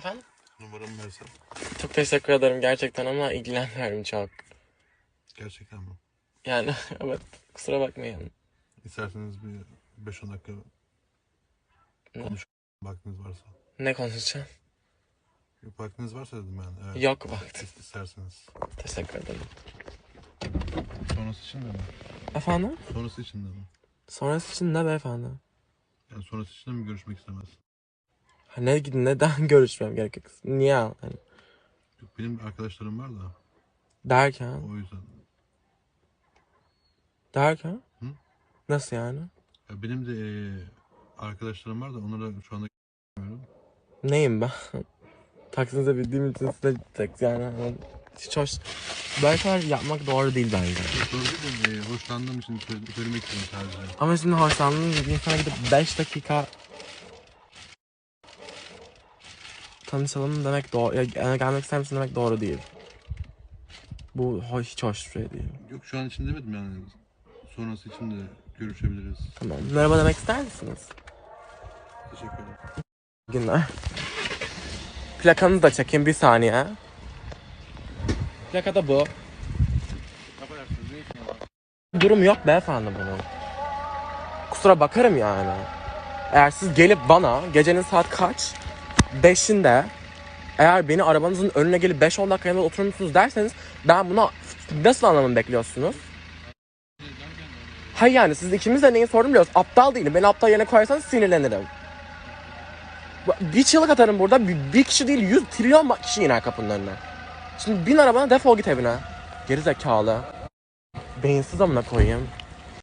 Efendim? Numaramı versen. Çok teşekkür ederim gerçekten ama ilgilenmiyorum çok. Gerçekten mi? Yani evet kusura bakmayın. İsterseniz bir 5-10 dakika Ne? konuş. Vaktiniz varsa. Ne konuşacağım? Yok vaktiniz varsa dedim yani. Evet. Yok vakti. İst- İsterseniz. Teşekkür ederim. Sonrası için de mi? Efendim? Sonrası için de mi? Sonrası için ne beyefendi? Yani sonrası için de mi görüşmek istemezsin? Ha, ne, neden görüşmem gerekiyor? Niye? Yani, Yok, benim arkadaşlarım var da derken? o yüzden. Derken? Hı? Nasıl yani? Ya benim de arkadaşlarım var da onlara şu anda görmüyorum. Neyim ben? Taksinize bildiğim için size tek yani hani hiç hoş. Böyle şeyler yapmak doğru değil bence. Doğru değil de eee, hoşlandığım için söyle- söylemek istedim sadece. Ama şimdi hoşlandığınız bir insana gidip 5 dakika tanışalım demek doğru, ya, yani gelmek ister misin demek doğru değil. Bu hiç hoş bir şey değil. Yok şu an için demedim yani. Sonrası için de görüşebiliriz. Tamam. Merhaba demek ister misiniz? Teşekkür ederim. Günler. Plakanızı da çekeyim bir saniye. Plaka da bu. Durum yok beyefendi bunun. Kusura bakarım yani. Eğer siz gelip bana gecenin saat kaç? 5'inde eğer beni arabanızın önüne gelip 5-10 dakika yanında oturur musunuz derseniz ben buna nasıl anlamını bekliyorsunuz? Hayır yani siz ikimiz de neyi sordum biliyoruz. Aptal değilim. Beni aptal yerine koyarsanız sinirlenirim. Bir çığlık atarım burada. Bir, bir kişi değil yüz trilyon kişi iner kapının önüne. Şimdi bin arabana defol git evine. Geri zekalı. Beyinsiz amına koyayım.